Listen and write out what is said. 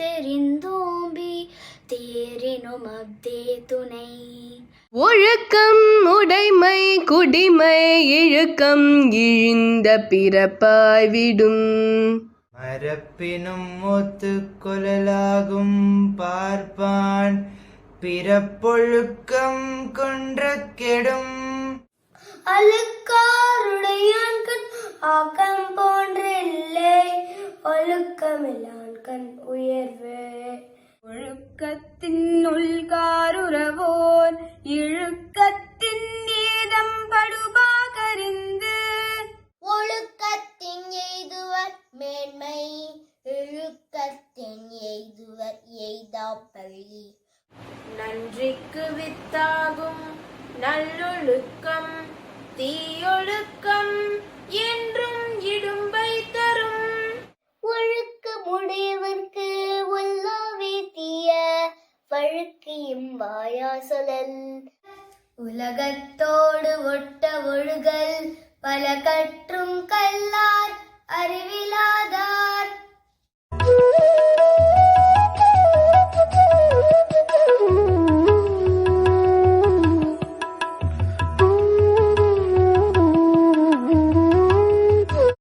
தெரிந்தோம்பி தேரினும் அப்தே துணை. ஒழுக்கம் உடைமை குடிமை இழுக்கம் இழிந்த பிறப்பாய் விடும். மரப்பினும் ஒத்துக்கொள்ளலாகும் பார்ப்பான் பிறப்பொழுக்கம் கொன்ற கெடும். அழுக்காருடையான் கண் ஆக்கம் போன்றில்லை ஒழுக்கமில்லான் கண் இழுக்கத்தின் ஏதம் படுபாகறிந்து ஒழுக்கத்தின் எய்துவர் மேன்மை இழுக்கத்தின் எய்துவர் எய்தாப்பழி நன்றிக்கு வித்தாகும் நல்லொழுக்கம் தீயொழுக்கம் வழுக்கு இம்பாயா சொல்லல் உலகத்தோடு ஒட்ட ஒழுகல் பல கற்றும் கல்லா